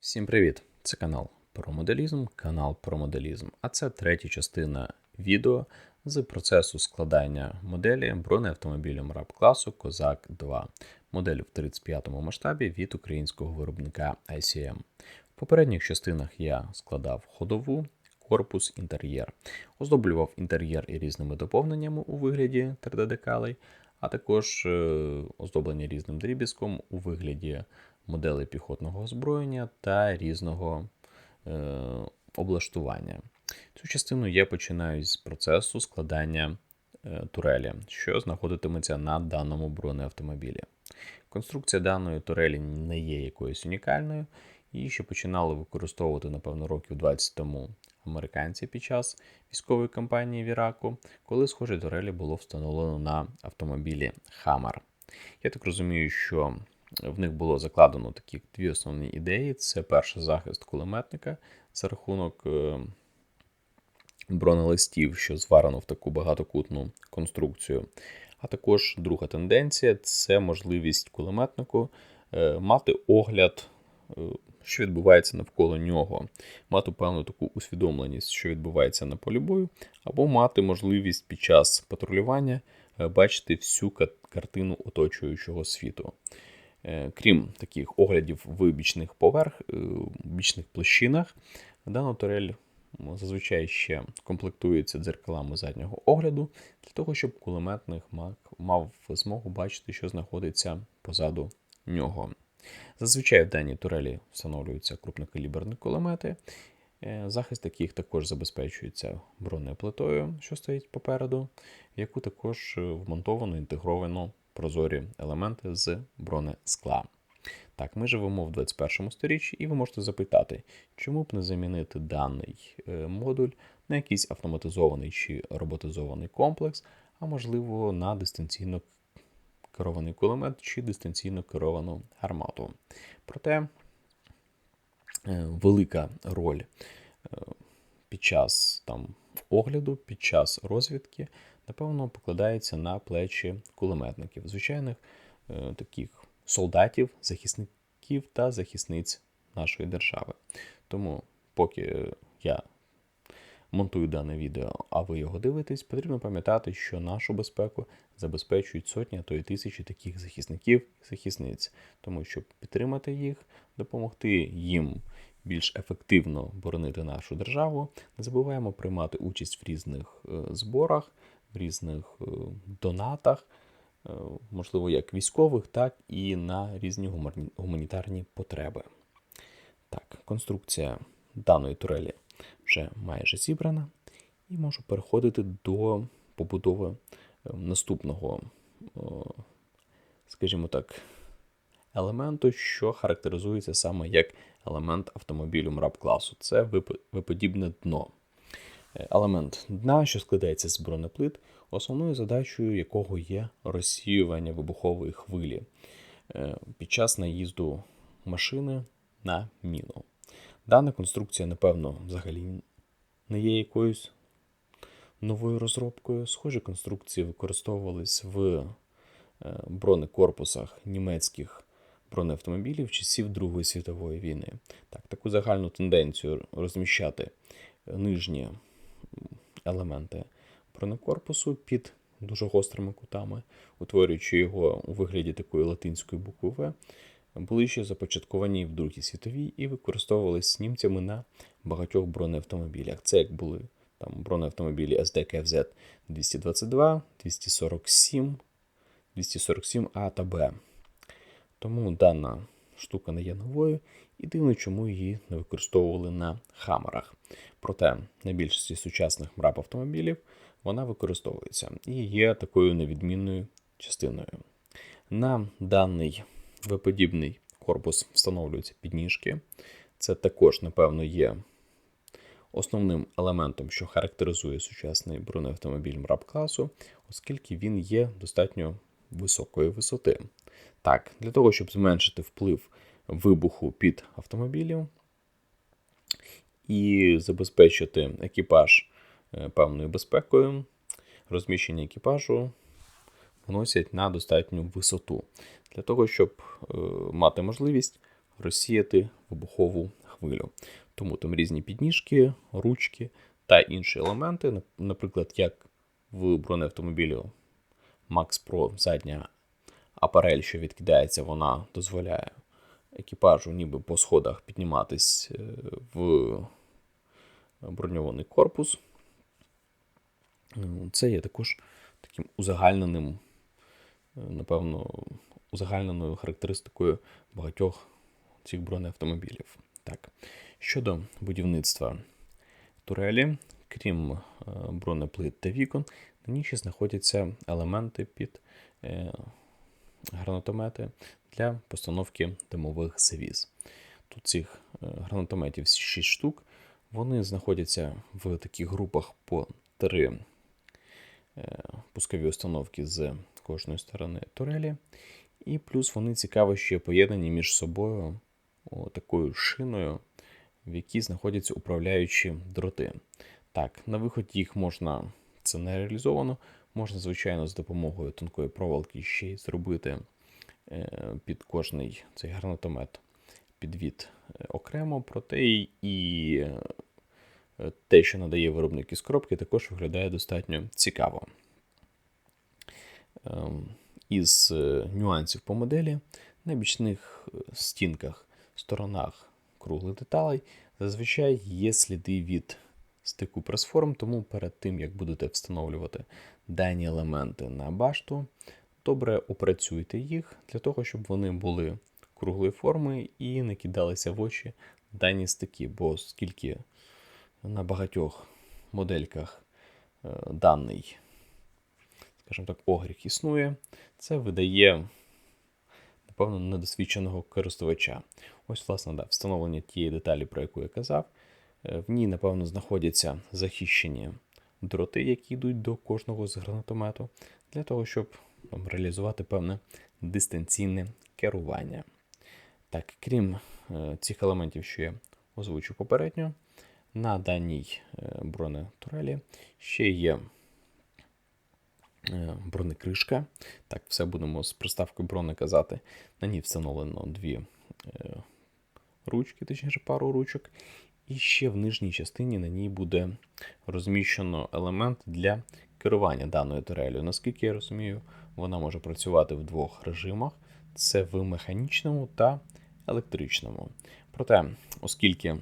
Всім привіт! Це канал про моделізм, канал про моделізм. А це третя частина відео з процесу складання моделі бронеавтомобілю МРАП класу Козак 2, модель в 35-му масштабі від українського виробника ICM. В попередніх частинах я складав ходову, корпус, інтер'єр, оздоблював інтер'єр і різними доповненнями у вигляді 3D-декалей, а також е, оздоблення різним дріб'язком у вигляді моделей піхотного озброєння та різного е, облаштування. Цю частину я починаю з процесу складання е, турелі, що знаходитиметься на даному бронеавтомобілі. Конструкція даної турелі не є якоюсь унікальною, її ще починали використовувати, напевно, років 20 тому американці під час військової кампанії в Іраку, коли схожі турелі було встановлено на автомобілі Hammer. Я так розумію, що в них було закладено такі дві основні ідеї: це перший захист кулеметника за рахунок е, бронелистів, що зварено в таку багатокутну конструкцію. А також друга тенденція це можливість кулеметнику е, мати огляд, е, що відбувається навколо нього, мати певну таку усвідомленість, що відбувається на полі бою, або мати можливість під час патрулювання бачити всю картину оточуючого світу. Крім таких оглядів в бічних поверх, бічних площинах, дана турель зазвичай ще комплектується дзеркалами заднього огляду, для того, щоб кулеметник мав змогу бачити, що знаходиться позаду нього. Зазвичай в даній турелі встановлюються крупнокаліберні кулемети. Захист таких також забезпечується бронеплитою, що стоїть попереду, в яку також вмонтовано інтегровано прозорі елементи з бронескла. Так, ми живемо в 21 сторіччі, і ви можете запитати, чому б не замінити даний е, модуль на якийсь автоматизований чи роботизований комплекс, а можливо на дистанційно керований кулемет чи дистанційно керовану гармату. Проте е, велика роль е, під час там, огляду, під час розвідки, напевно, покладається на плечі кулеметників, звичайних таких солдатів, захисників та захисниць нашої держави. Тому, поки я монтую дане відео, а ви його дивитесь, потрібно пам'ятати, що нашу безпеку забезпечують сотні, а то й тисячі таких захисників і захисниць. Тому щоб підтримати їх, допомогти їм більш ефективно боронити нашу державу, не забуваємо приймати участь в різних е, зборах, різних е, донатах. Е, можливо, як військових, так і на різні гуманітарні потреби. Так, конструкція даної турелі вже майже зібрана, і можу переходити до побудови е, наступного, скажімо так, елементу, що характеризується саме як елемент автомобілю мраб класу. Це виподібне дно. Елемент дна, що складається з бронеплит, основною задачею якого є розсіювання вибухової хвилі е, під час наїзду машини на міну. Дана конструкція, напевно, взагалі не є якоюсь новою розробкою. Схожі конструкції використовувались в е, бронекорпусах німецьких бронеавтомобілів часів Другої світової війни. Так, Таку загальну тенденцію розміщати нижні елементи бронекорпусу під дуже гострими кутами, утворюючи його у вигляді такої латинської букви В, були ще започатковані в Другій світовій і використовувалися німцями на багатьох бронеавтомобілях. Це як були там бронеавтомобілі SD KFZ 222, 247, 247 А та Б. Тому дана штука не є новою, і дивно, чому її не використовували на хамерах. Проте на більшості сучасних мрап автомобілів вона використовується і є такою невідмінною частиною. На даний виподібний корпус встановлюються підніжки. Це також, напевно, є основним елементом, що характеризує сучасний бронеавтомобіль мрап класу, оскільки він є достатньо високої висоти. Так, для того, щоб зменшити вплив вибуху під автомобілем і забезпечити екіпаж е, певною безпекою, розміщення екіпажу вносять на достатню висоту. Для того, щоб е, мати можливість розсіяти вибухову хвилю. Тому там різні підніжки, ручки та інші елементи, наприклад, як в бронеавтомобілі Max Pro задня апарель, що відкидається, вона дозволяє екіпажу ніби по сходах підніматись е, в броньований корпус. Ну, Це є також таким узагальненим, е, напевно, узагальненою характеристикою багатьох цих бронеавтомобілів. Так. Щодо будівництва турелі, крім е, бронеплит та вікон, на ній ще знаходяться елементи під гранатомети для постановки димових завіс. Тут цих е, гранатометів 6 штук. Вони знаходяться в таких групах по 3 пускові установки з кожної сторони турелі. І плюс вони цікаво ще поєднані між собою такою шиною, в якій знаходяться управляючі дроти. Так, на виході їх можна, це не реалізовано, можна, звичайно, з допомогою тонкої проволоки ще й зробити е, під кожний цей гранатомет підвід е, окремо, проте і- е, те, що надає виробник із коробки, також виглядає достатньо цікаво. Ем, Із е, нюансів по моделі на бічних е, стінках, сторонах круглих деталей зазвичай є сліди від стику пресформ, тому перед тим, як будете встановлювати дані елементи на башту, добре опрацюйте їх для того, щоб вони були круглої форми і не кидалися в очі дані стики, бо оскільки на багатьох модельках е, даний, скажімо так, огріх існує, це видає, напевно, недосвідченого користувача. Ось, власне, да, встановлення тієї деталі, про яку я казав. Е, В ній, напевно, знаходяться захищені дроти, які йдуть до кожного з гранатомету, для того, щоб реалізувати певне дистанційне керування. Так, крім е, цих елементів, що я озвучив попередньо, на даній е, бронетурелі ще є е, бронекришка. Так, все будемо з приставкою брони казати. На ній встановлено дві ручки, точніше пару ручок. І ще в нижній частині на ній буде розміщено елемент для керування даною турелью. Наскільки я розумію, вона може працювати в двох режимах: це в механічному та електричному. Проте, оскільки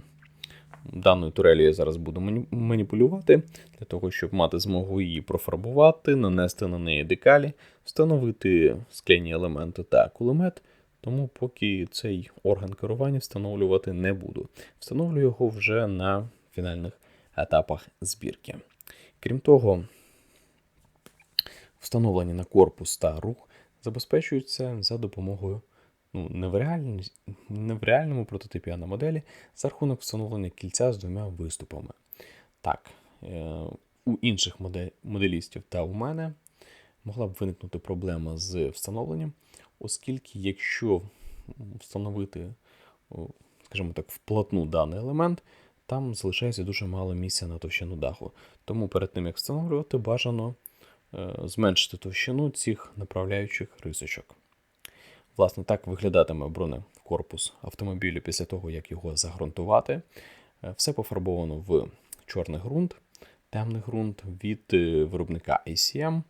даною турелью я зараз буду маніпулювати, для того, щоб мати змогу її профарбувати, нанести на неї декалі, встановити скляні елементи та кулемет. Тому поки цей орган керування встановлювати не буду. Встановлю його вже на фінальних етапах збірки. Крім того, встановлені на корпус та рух забезпечуються за допомогою ну, не, в реальні, не в реальному прототипі, а на моделі за рахунок встановлення кільця з двома виступами. Так, е, у інших модель, моделістів та у мене могла б виникнути проблема з встановленням, оскільки якщо встановити, скажімо так, вплотну даний елемент, там залишається дуже мало місця на товщину даху. Тому перед тим, як встановлювати, бажано зменшити товщину цих направляючих рисочок. Власне, так виглядатиме бронекорпус автомобілю після того, як його загрунтувати. Е, Все пофарбовано в чорний ґрунт, темний ґрунт від е, виробника ACM.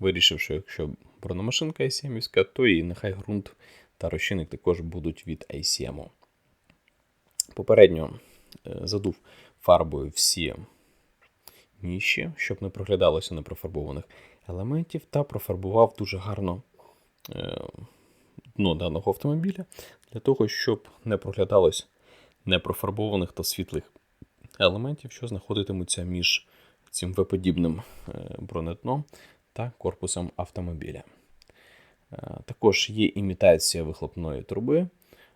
Вирішив, що якщо бронемашинка ACM, то і нехай ґрунт та розчинник також будуть від ACM. Попередньо е, задув фарбою всі ніші, щоб не проглядалося непрофарбованих елементів, та профарбував дуже гарно е, дно даного автомобіля для того, щоб не проглядалось непрофарбованих та світлих елементів, що знаходитимуться між цим V-подібним е, бронедном та корпусом автомобіля. Е, Також є імітація вихлопної труби.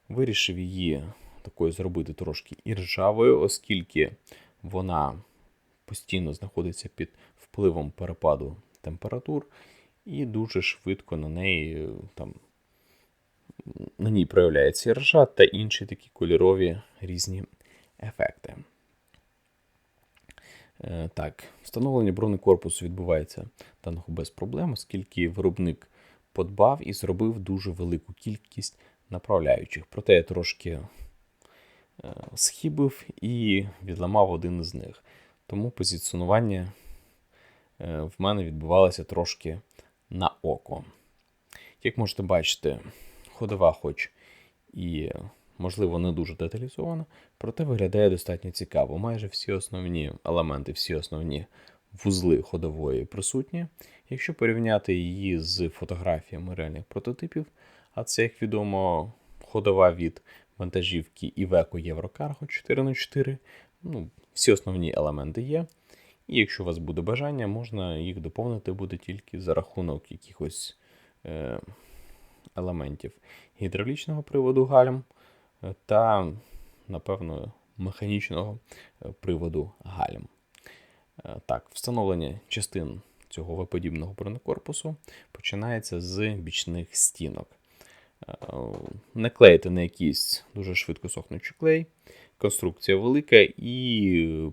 Вирішив її такою зробити трошки іржавою, оскільки вона постійно знаходиться під впливом перепаду температур, і дуже швидко на неї е, там, на ній проявляється іржа та інші такі кольорові різні ефекти. Е, Так, встановлення бронекорпусу відбувається даного без проблем, оскільки виробник подбав і зробив дуже велику кількість направляючих. Проте я трошки е, схибив і відламав один із них. Тому позиціонування е, в мене відбувалося трошки на око. Як можете бачити, ходова, хоч і, можливо, не дуже деталізована, проте виглядає достатньо цікаво. Майже всі основні елементи, всі основні вузли ходової присутні. Якщо порівняти її з фотографіями реальних прототипів, а це, як відомо, ходова від вантажівки Iveco Eurocargo 4х4, ну, всі основні елементи є. І якщо у вас буде бажання, можна їх доповнити буде тільки за рахунок якихось е, елементів гідравлічного приводу гальм е, та, напевно, механічного е, приводу гальм. Так, встановлення частин цього виподібного бронекорпусу починається з бічних стінок. Не клеїти на якийсь дуже швидко сохнучий клей. Конструкція велика, і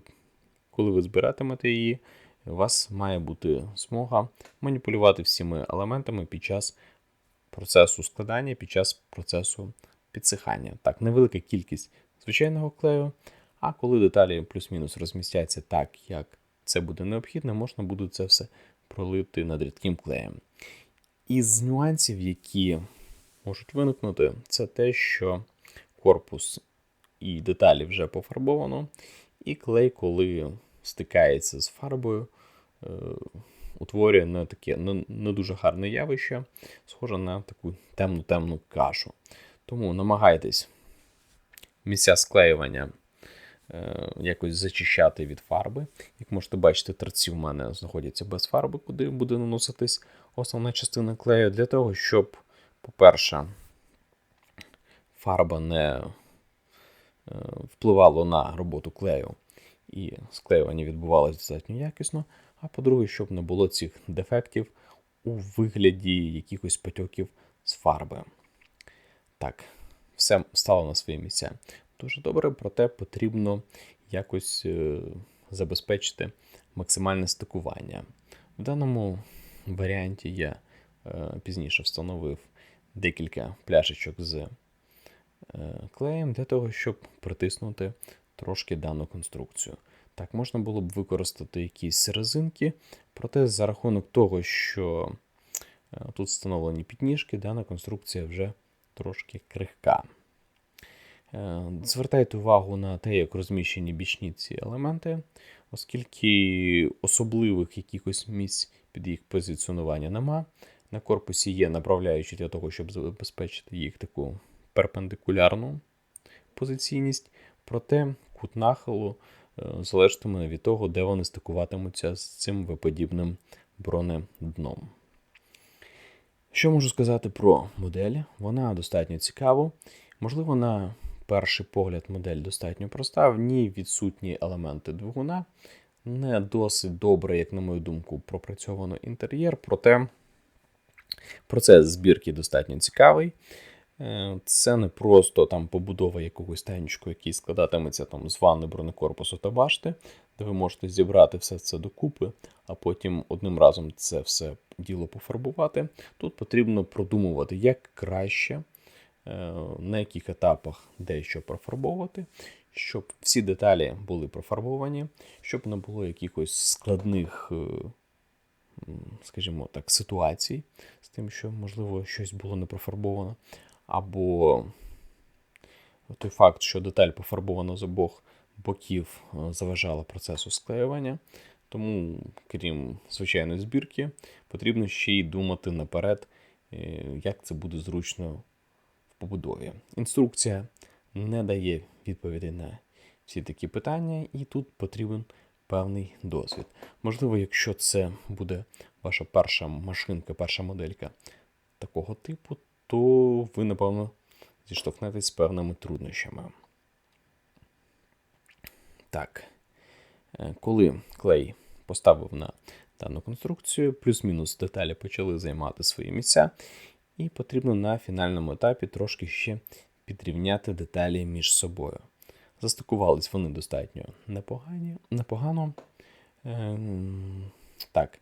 коли ви збиратимете її, у вас має бути змога маніпулювати всіми елементами під час процесу складання, під час процесу підсихання. Так, невелика кількість звичайного клею, а коли деталі плюс-мінус розмістяться так, як це буде необхідно, можна буде це все пролити над рідким клеєм. Із нюансів, які можуть виникнути, це те, що корпус і деталі вже пофарбовано, і клей, коли стикається з фарбою, е, утворює не таке не, не дуже гарне явище, схоже на таку темну-темну кашу. Тому намагайтесь місця склеювання е, якось зачищати від фарби. Як можете бачити, торці в мене знаходяться без фарби, куди буде наноситись основна частина клею, для того, щоб, по-перше, фарба не е, впливала на роботу клею і склеювання відбувалося достатньо якісно. А по-друге, щоб не було цих дефектів у вигляді якихось потьоків з фарби. Так, все стало на свої місця. Дуже добре, проте потрібно якось е, забезпечити максимальне стикування. В даному варіанті я е, пізніше встановив декілька пляшечок з клеєм для того, щоб притиснути трошки дану конструкцію. Так, можна було б використати якісь резинки, проте за рахунок того, що е, тут встановлені підніжки, дана конструкція вже трошки крихка. Е, звертайте увагу на те, як розміщені бічні ці елементи, оскільки особливих якихось місць під їх позиціонування нема. На корпусі є направляючі для того, щоб забезпечити їх таку перпендикулярну позиційність, проте кут нахилу е, залежатиме від того, де вони стикуватимуться з цим виподібним бронедном. Що можу сказати про модель? Вона достатньо цікава. Можливо, на перший погляд модель достатньо проста, в ній відсутні елементи двигуна. Не досить добре, як на мою думку, пропрацьовано інтер'єр, проте процес збірки достатньо цікавий. Е, це не просто там побудова якогось танчику, який складатиметься там з ванни бронекорпусу та башти, де ви можете зібрати все це докупи, а потім одним разом це все діло пофарбувати. Тут потрібно продумувати, як краще, е, на яких етапах дещо профарбовувати, щоб всі деталі були профарбовані, щоб не було якихось складних. Е, скажімо так, ситуацій з тим, що, можливо, щось було не профарбовано або той факт, що деталь пофарбована з обох боків е, заважала процесу склеювання. Тому, крім звичайної збірки, потрібно ще й думати наперед, е, як це буде зручно в побудові. Інструкція не дає відповіді на всі такі питання, і тут потрібен певний досвід. Можливо, якщо це буде ваша перша машинка, перша моделька такого типу, то ви, напевно, зіштовхнетесь з певними труднощами. Так, е, коли клей поставив на дану конструкцію, плюс-мінус деталі почали займати свої місця, і потрібно на фінальному етапі трошки ще підрівняти деталі між собою. Застикувались вони достатньо непогані, непогано. Ем, так,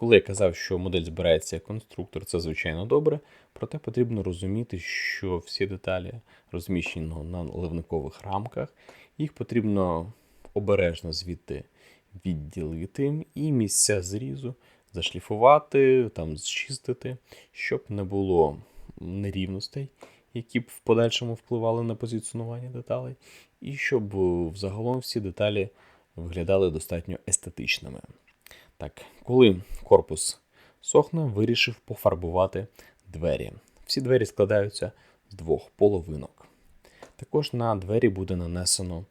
Коли я казав, що модель збирається як конструктор, це звичайно добре, проте потрібно розуміти, що всі деталі розміщені на ливникових рамках, їх потрібно обережно звідти відділити і місця зрізу зашліфувати, там зчистити, щоб не було нерівностей, які б в подальшому впливали на позиціонування деталей, і щоб взагалом всі деталі виглядали достатньо естетичними. Так, коли корпус сохне, вирішив пофарбувати двері. Всі двері складаються з двох половинок. Також на двері буде нанесено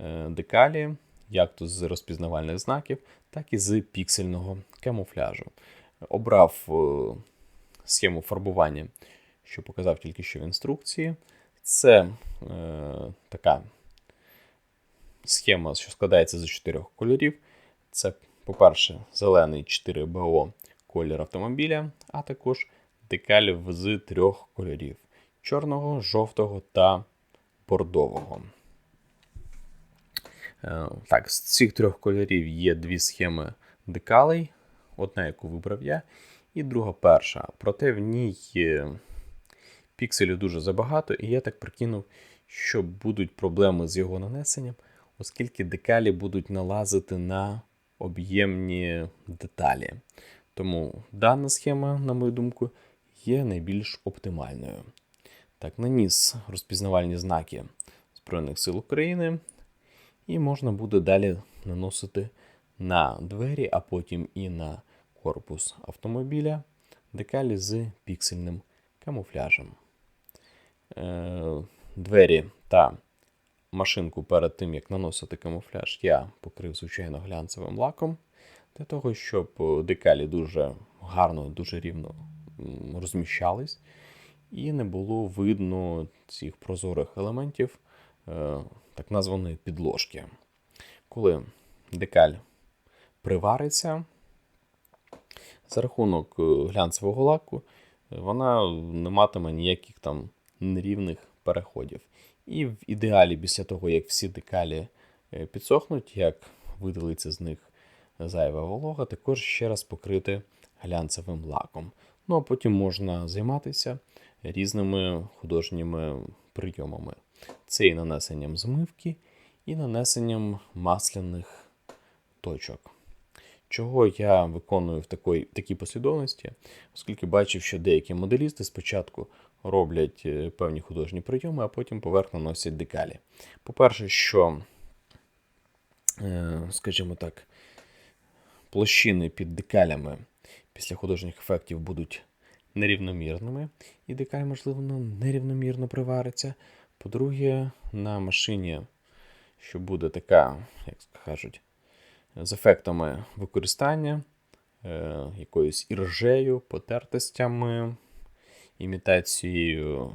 е, декалі, як то з розпізнавальних знаків, так і з піксельного камуфляжу. Обрав е, схему фарбування, що показав тільки що в інструкції. Це е, така схема, що складається з чотирьох кольорів. Це, по-перше, зелений 4БО колір автомобіля, а також декаль з трьох кольорів: чорного, жовтого та бордового. Е, так, з цих трьох кольорів є дві схеми декалей, одна, яку вибрав я, і друга перша. Проте в ній пікселів дуже забагато, і я так прикинув, що будуть проблеми з його нанесенням, оскільки декалі будуть налазити на об'ємні деталі. Тому дана схема, на мою думку, є найбільш оптимальною. Так, наніс розпізнавальні знаки Збройних сил України, і можна буде далі наносити на двері, а потім і на корпус автомобіля декалі з піксельним камуфляжем. Е, двері та машинку перед тим, як наносити камуфляж, я покрив, звичайно, глянцевим лаком, для того, щоб декалі дуже гарно, дуже рівно розміщались, і не було видно цих прозорих елементів е, так названої підложки. Коли декаль привариться, за рахунок е, глянцевого лаку, вона не матиме ніяких там нерівних переходів. І в ідеалі, після того, як всі декалі е, підсохнуть, як видалиться з них зайва волога, також ще раз покрити глянцевим лаком. Ну а потім можна займатися різними художніми прийомами. Це і нанесенням змивки, і нанесенням масляних точок. Чого я виконую в такій, такій послідовності, оскільки бачив, що деякі моделісти спочатку роблять е, певні художні прийоми, а потім поверх наносять декалі. По-перше, що, е, скажімо так, площини під декалями після художніх ефектів будуть нерівномірними, і декаль, можливо, нерівномірно привариться. По-друге, на машині, що буде така, як кажуть, з ефектами використання, е, якоюсь іржею, потертостями, імітацією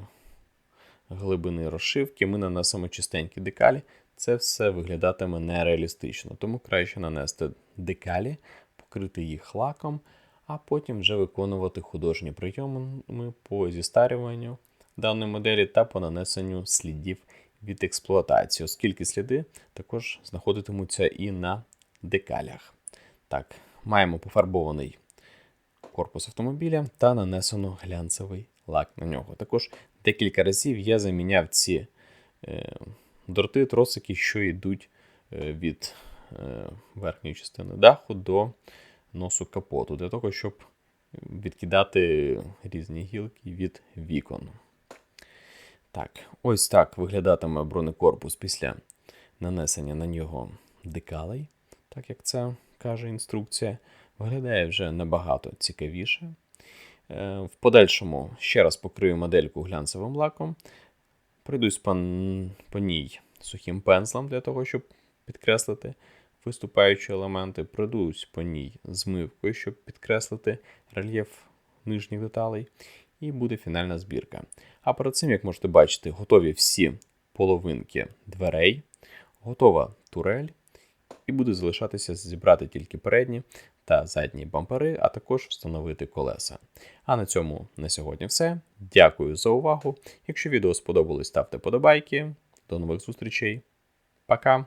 глибини розшивки, ми нанесемо чистенькі декалі. Це все виглядатиме нереалістично. Тому краще нанести декалі, покрити їх лаком, а потім вже виконувати художні прийоми по зістарюванню даної моделі та по нанесенню слідів від експлуатації, оскільки сліди також знаходитимуться і на декалях. Так, маємо пофарбований корпус автомобіля та нанесено глянцевий лак на нього. Також декілька разів я заміняв ці е, дорти, тросики, що йдуть е, від е, верхньої частини даху до носу капоту, для того, щоб відкидати різні гілки від вікон. Так, Ось так виглядатиме бронекорпус після нанесення на нього декалей, так як це каже інструкція. Виглядає вже набагато цікавіше. Е, в подальшому ще раз покрию модельку глянцевим лаком. Прийдусь по, по ній сухим пензлем для того, щоб підкреслити виступаючі елементи. Пройдусь по ній змивкою, щоб підкреслити рельєф нижніх деталей. І буде фінальна збірка. А перед цим, як можете бачити, готові всі половинки дверей, готова турель, і буде залишатися зібрати тільки передні та задні бампери, а також встановити колеса. А на цьому на сьогодні все. Дякую за увагу. Якщо відео сподобалось, ставте подобайки. До нових зустрічей. Пока!